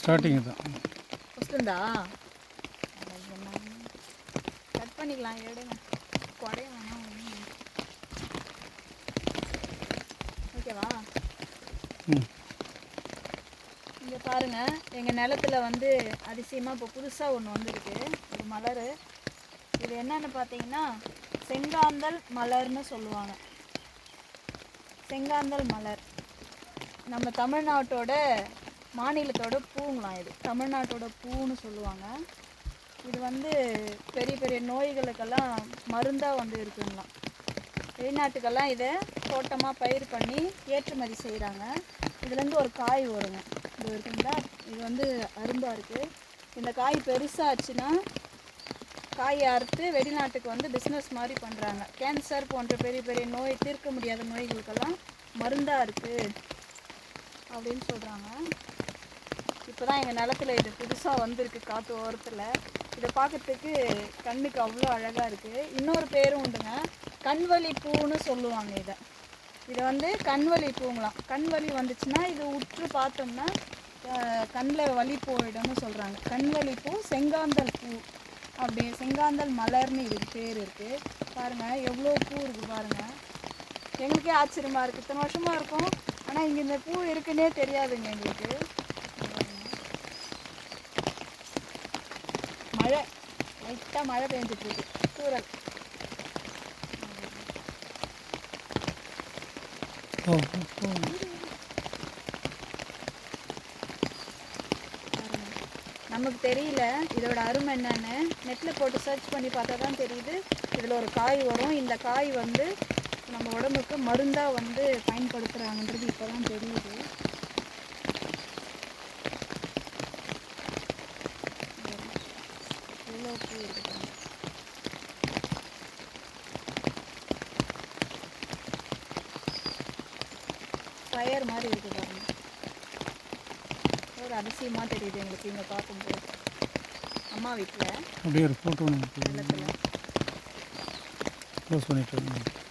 Starting தான் வస్తుంதா cut பண்ணிக்கலாம் எடுங்க குறைய வேணாம். ஓகேவா? இங்கே பாருங்க எங்கள் நிலத்துல வந்து அதிசயமாக இப்போ புதுசாக ஒன்று வந்திருக்கு. ஒரு மலர். இது என்னன்னு பார்த்தீங்கன்னா செங்காந்தல் மலர்னு சொல்லுவாங்க. செங்காந்தல் மலர். நம்ம தமிழ்நாட்டோட மாநிலத்தோட பூங்களாம் இது. தமிழ்நாட்டோட பூன்னு சொல்லுவாங்க. இது வந்து பெரிய பெரிய நோய்களுக்கெல்லாம் மருந்தாக வந்து இருக்குங்களாம். வெளிநாட்டுக்கெல்லாம் இதை தோட்டமாக பயிர் பண்ணி ஏற்றுமதி செய்கிறாங்க இதுலேருந்து ஒரு காய் வருங்க. இது இருக்குங்களா? இது வந்து அரும்பாக இருக்குது இந்த காய் பெருசாச்சுன்னா காயை அறுத்து வெளிநாட்டுக்கு வந்து பிஸ்னஸ் மாதிரி பண்ணுறாங்க கேன்சர் போன்ற பெரிய பெரிய நோய் தீர்க்க முடியாத நோய்களுக்கெல்லாம் மருந்தாக இருக்குது அப்படின்னு சொல்கிறாங்க இப்போ தான் எங்கள் நிலத்துல இது புதுசாக வந்திருக்கு காற்று ஓரத்தில். இதை பார்க்கறதுக்கு கண்ணுக்கு அவ்வளோ அழகாக இருக்குது இன்னொரு பேரும் உண்டுங்க. கண்வலி பூன்னு சொல்லுவாங்க இதை. இதை வந்து கண்வலி பூங்களாம். கண்வழி வந்துச்சுன்னா இது உற்று பார்த்தோம்னா கண்ணில் வலி போயிடும்னு சொல்கிறாங்க கண்வழி பூ செங்காந்தல் பூ. அப்படி செங்காந்தல் மலர்னு இதுக்கு பேர் இருக்குது பாருங்கள் எவ்வளோ பூ இருக்குது பாருங்கள் எங்களுக்கே ஆச்சரியமாக இருக்குது இத்தனை வருஷமாக இருக்கும். இந்த பூ இருக்குன்னே தெரியாதுங்க எங்களுக்கு. மழை லைட்டாக மழை பெஞ்சிட்டு இருக்கு. தூரல். நமக்கு தெரியல இதோட அருமை என்னன்னு. நெட்டில் போட்டு சர்ச் பண்ணி பார்த்தா தான் தெரியுது. இதில் ஒரு காய் வரும். இந்த காய் வந்து நம்ம உடம்புக்கு மருந்தாக வந்து பயன்படுத்துகிறாங்கன்றது இப்போ தான் தெரியுது. எவ்வளோ பூ. ஃபயர் மாதிரி இருக்கு பாருங்க. ஒரு அதிசயமாக தெரியுது எங்களுக்கு இங்கே பார்க்கும்போது. அம்மா வீட்டில் அப்படியே ஒரு ஃபோட்டோ க்ளோஸ் பண்ணிட்டு